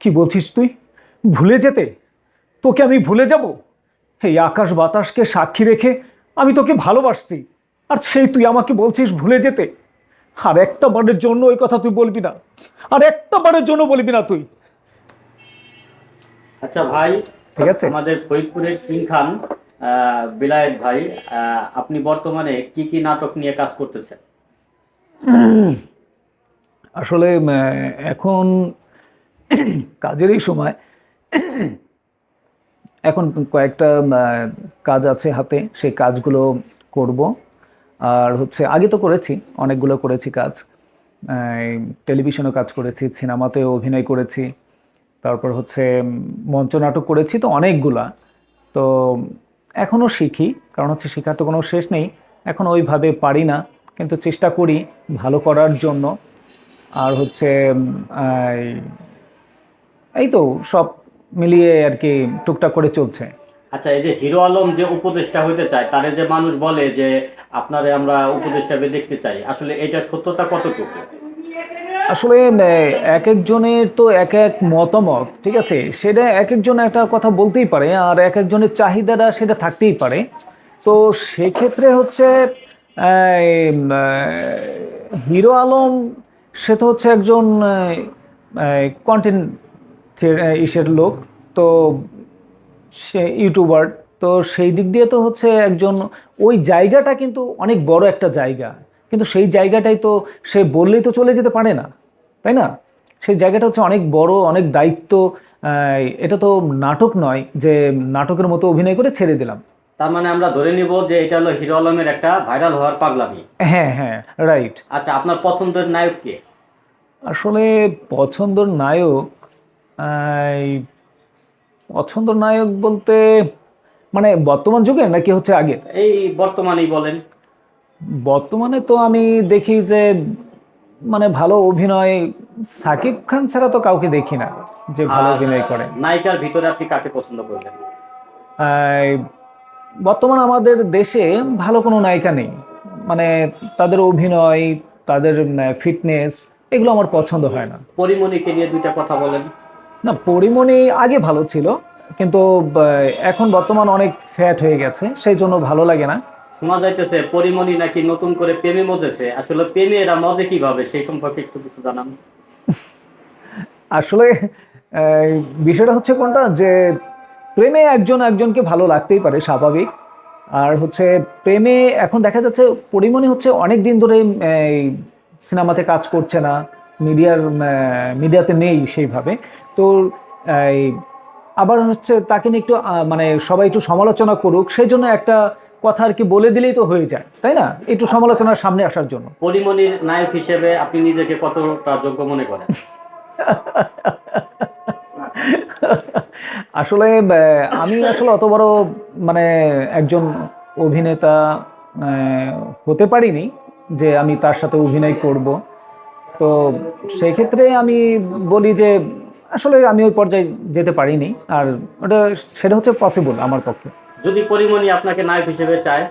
কি বলছিস তুই? ভুলে যেতে? তোকে আমি ভুলে যাব? এই আকাশ বাতাসকে সাক্ষী রেখে আমি তোকে ভালোবাসছি। আর সেই তুই আমাকে বলছিস ভুলে যেতে? আর একটা বারের জন্য ওই কথা তুই বলবি না। আর একটা বারের জন্য বলবি না তুই। আচ্ছা ভাই ঠিক আছে। আমাদের ফরিদপুরের কিং খান বিলায়েত ভাই আপনি বর্তমানে কি কি নাটক নিয়ে কাজ করতেছেন? আসলে উম, এখন কাজেরই সময় এখন কয়েকটা কাজ আছে হাতে সেই কাজগুলো করব। আর হচ্ছে আগে তো করেছি অনেকগুলো করেছি কাজ। টেলিভিশনও কাজ করেছি সিনেমাতেও অভিনয় করেছি। তারপর হচ্ছে উম, মঞ্চ নাটক করেছি তো অনেকগুলা। তো এখনও শিখি কারণ হচ্ছে শেখার তো কোনো শেষ নেই। এখন ওইভাবে পারি না কিন্তু চেষ্টা করি ভালো করার জন্য। আর হচ্ছে এই- তো সব মিলিয়ে আর কি টুকটাক করে চলছে। আচ্ছা এই যে হিরো আলম যে উপদেষ্টা হইতে চায় তারে যে মানুষ বলে যে আপনারে আমরা উপদেষ্টা দেখতে চাই আসলে এটার সত্যতা কতটুকু? আসলে এক একজনের তো এক এক মতামত ঠিক আছে? সেটা এক একজন একটা কথা বলতেই পারে আর এক একজনের চাহিদাটা সেটা থাকতেই পারে। তো সেক্ষেত্রে হচ্ছে হিরো আলম সে তো হচ্ছে একজন কন্টেন্ট ইসের লোক। তো সে ইউটিউবার। তো সেই দিক দিয়ে তো হচ্ছে একজন ওই জায়গাটা কিন্তু অনেক বড় একটা জায়গা। কিন্তু সেই জায়গাটাই তো সে বললেই তো চলে যেতে পারে না তাই না? সেই জায়গাটা হচ্ছে অনেক বড় অনেক দায়িত্ব। এটা তো নাটক নয় যে নাটকের মতো অভিনয় করে ছেড়ে দিলাম। তার মানে আমরা ধরে নিব যে এটা হলো হিরো আলমের একটা ভাইরাল হওয়ার পাগলামি। হ্যাঁ হ্যাঁ রাইট আচ্ছা আপনার পছন্দের নায়ক কে? আসলে পছন্দের নায়ক আহ, পছন্দর নায়ক বলতে মানে বর্তমান যুগে নাকি হচ্ছে আগে? এই বর্তমানেই বলেন। বর্তমানে তো আমি দেখি যে মানে ভালো অভিনয় সাকিব খান ছাড়া তো কাউকে দেখি না যে ভালো অভিনয় করে নায়িকার ভিতরে আপনি কাকে পছন্দ করবেন বর্তমান আমাদের দেশে ভালো কোনো নায়িকা নেই। মানে তাদের অভিনয় তাদের ফিটনেস এগুলো আমার পছন্দ হয় না। পরিমণিকে নিয়ে দুইটা কথা বলেন। না পরিমণি আগে ভালো ছিল কিন্তু এখন বর্তমান অনেক ফ্যাট হয়ে গেছে সেই জন্য ভালো লাগে না। শোনা যাইতেছে পরিমণি নাকি নতুন করে প্রেমে মজেছে। আসলে প্রেমে এরা মজে কীভাবে সেই সম্পর্কে একটু কিছু জানান। আসলে বিষয়টা হচ্ছে কোনটা যে প্রেমে একজন একজনকে ভালো লাগতেই পারে স্বাভাবিক। আর হচ্ছে প্রেমে এখন দেখা যাচ্ছে পরিমণি হচ্ছে অনেক দিন ধরে সিনেমাতে কাজ করছে না। মিডিয়ার মিডিয়াতে নেই সেইভাবে। তো এই, আবার হচ্ছে তাকে নিয়ে একটু মানে সবাই একটু সমালোচনা করুক সেই জন্য একটা কথা আর কি বলে দিলেই তো হয়ে যায় তাই না? একটু সমালোচনার সামনে আসার জন্য। পরিমণির নায়ক হিসেবে আপনি নিজেকে কতটা যোগ্য মনে করেন? আসলে আমি আসলে অত বড় মানে একজন অভিনেতা হতে পারিনি যে আমি তার সাথে অভিনয় করব। তো সেই ক্ষেত্রে আমি বলি যে আসলে আমি ওই পর্যায়ে যেতে পারিনি। আর ওটা সেটা হচ্ছে পসিবল আমার পক্ষে। যদি পরিমণি আপনাকে নায়ক হিসেবে চায়?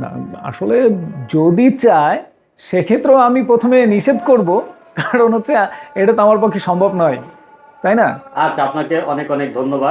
না, আসলে যদি চায় সেক্ষেত্রেও আমি প্রথমে নিষেধ করব। কারণ হচ্ছে এটা তো আমার পক্ষে সম্ভব নয়। তাই না? আচ্ছা আপনাকে অনেক অনেক ধন্যবাদ।